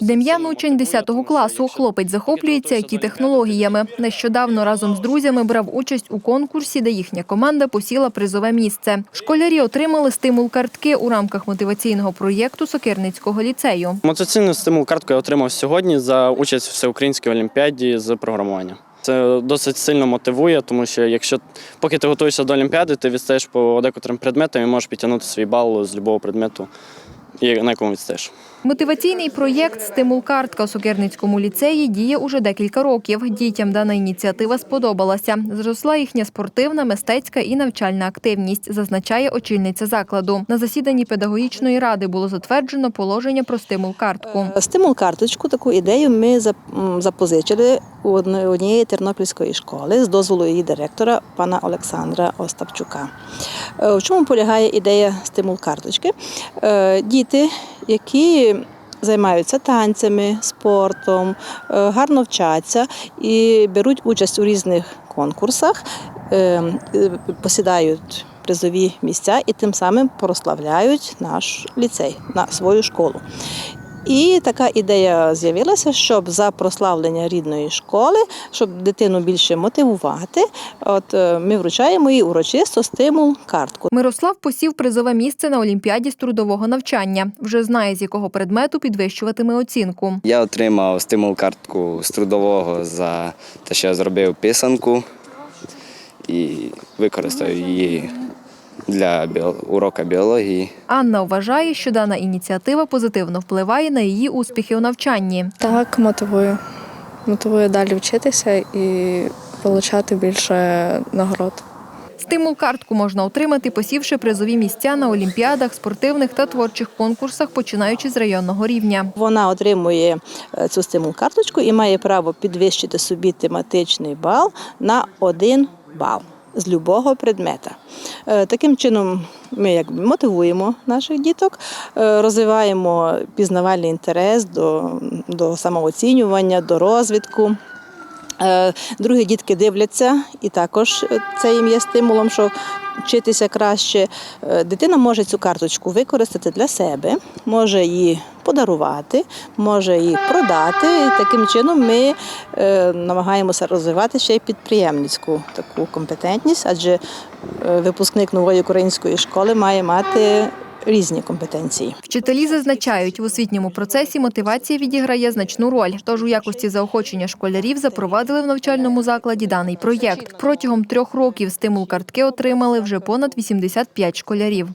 Дем'ян учень 10 класу. Хлопець захоплюється it технологіями. Нещодавно разом з друзями брав участь у конкурсі, де їхня команда посіла призове місце. Школярі отримали стимул картки у рамках мотиваційного проєкту Сокирницького ліцею. Мотиваційну стимул картку я отримав сьогодні за участь в всеукраїнській олімпіаді з програмування. Це досить сильно мотивує, тому що якщо поки ти готуєшся до олімпіади, ти відстаєш по декотрим предметам і можеш підтягнути свій бал з будь-якого предмету, на якому відстаєш. Мотиваційний проєкт Стимул картка у Сокирницькому ліцеї діє уже декілька років. Дітям дана ініціатива сподобалася. Зросла їхня спортивна, мистецька і навчальна активність, зазначає очільниця закладу. На засіданні педагогічної ради було затверджено положення про стимул картку. Стимул карточку, таку ідею ми зап- запозичили у однієї тернопільської школи з дозволу її директора пана Олександра Остапчука. Е, В чому полягає ідея стимул карточки? Е, Діти, які Займаються танцями, спортом, е, гарно вчаться і беруть участь у різних конкурсах, е, е, посідають призові місця і тим самим прославляють наш ліцей, на свою школу. І така ідея з'явилася, щоб за прославлення рідної школи, щоб дитину більше мотивувати. От е, ми вручаємо їй урочисто стимул картку. Мирослав посів призове місце на Олімпіаді з трудового навчання. Вже знає, з якого предмету підвищуватиме оцінку. Я отримав стимул картку з трудового за те, що я зробив писанку і використаю її для біо- урока біології. Анна вважає, що дана ініціатива позитивно впливає на її успіхи у навчанні. Так, мотивую. Мотивую далі вчитися і отримати більше нагород. Стимул картку можна отримати, посівши призові місця на олімпіадах, спортивних та творчих конкурсах, починаючи з районного рівня. Вона отримує е, цю стимул карточку і має право підвищити собі тематичний бал на один бал з любого предмета. Е, Таким чином ми якби мотивуємо наших діток, е, розвиваємо пізнавальний інтерес до, до самооцінювання, до розвитку. Е, Другі дітки дивляться, і також це їм є стимулом, що вчитися краще. Е, Дитина може цю карточку використати для себе, може її подарувати, може її продати. І таким чином ми е, намагаємося розвивати ще й підприємницьку таку компетентність, адже випускник нової української школи має мати різні компетенції. Вчителі зазначають, в освітньому процесі мотивація відіграє значну роль. Тож у якості заохочення школярів запровадили в навчальному закладі даний проєкт. Протягом трьох років стимул картки отримали вже понад 85 школярів.